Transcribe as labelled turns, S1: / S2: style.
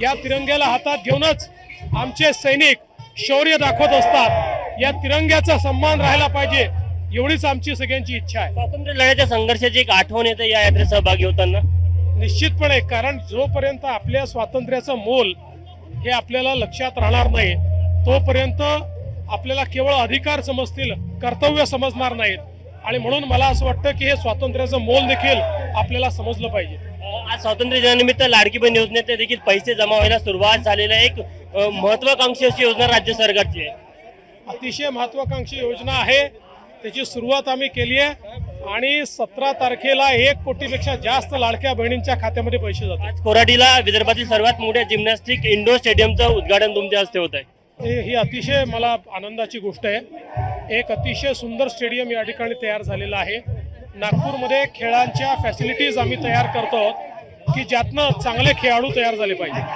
S1: या तिरंग्याला हातात घेऊनच आमचे सैनिक शौर्य दाखवत असतात. या तिरंग्याचा सन्मान राहायला पाहिजे एवढीच आमची सगळ्यांची इच्छा आहे.
S2: स्वातंत्र्य लढ्याच्या संघर्षाची एक आठवण येते या यात्रेत सहभागी होताना?
S1: निश्चितपणे कारण जोपर्यंत आपल्या स्वातंत्र्याचं मोल हे आपल्याला लक्षात राहणार नाही तोपर्यंत आपल्याला केवळ अधिकार समजतील कर्तव्य समजणार नाहीत. आणि म्हणून मला असं वाटतं की हे स्वातंत्र्याचं मोल देखील आपल्याला समजलं पाहिजे.
S2: आज स्वातंत्र्य दिनानिमित्त लाडकी बहीण योजनेत देखील पैसे जमा व्हायला सुरुवात झालेली एक महत्वाकांक्षी अशी योजना राज्य सरकारची आहे.
S1: अतिशय महत्वाकांक्षी योजना आहे. त्याची सुरुवात आम्ही केली आहे. आणि सतरा तारखेला एक कोटीपेक्षा जास्त लाडक्या बहिणींच्या खात्यामध्ये पैसे जातात.
S2: कोराडीला विदर्भातील सर्वात मोठ्या जिम्नॅस्टिक इंडोर स्टेडियमचं उद्घाटन तुमच्या हस्ते होत आहे.
S1: ही अतिशय मला आनंदाची गोष्ट आहे. एक अतिशय सुंदर स्टेडियम या ठिकाणी तयार झालेलं आहे. नागपूरमध्ये खेळांच्या फॅसिलिटीज आम्ही तयार करतो की ज्यातनं चांगले खेळाडू तयार झाले पाहिजे.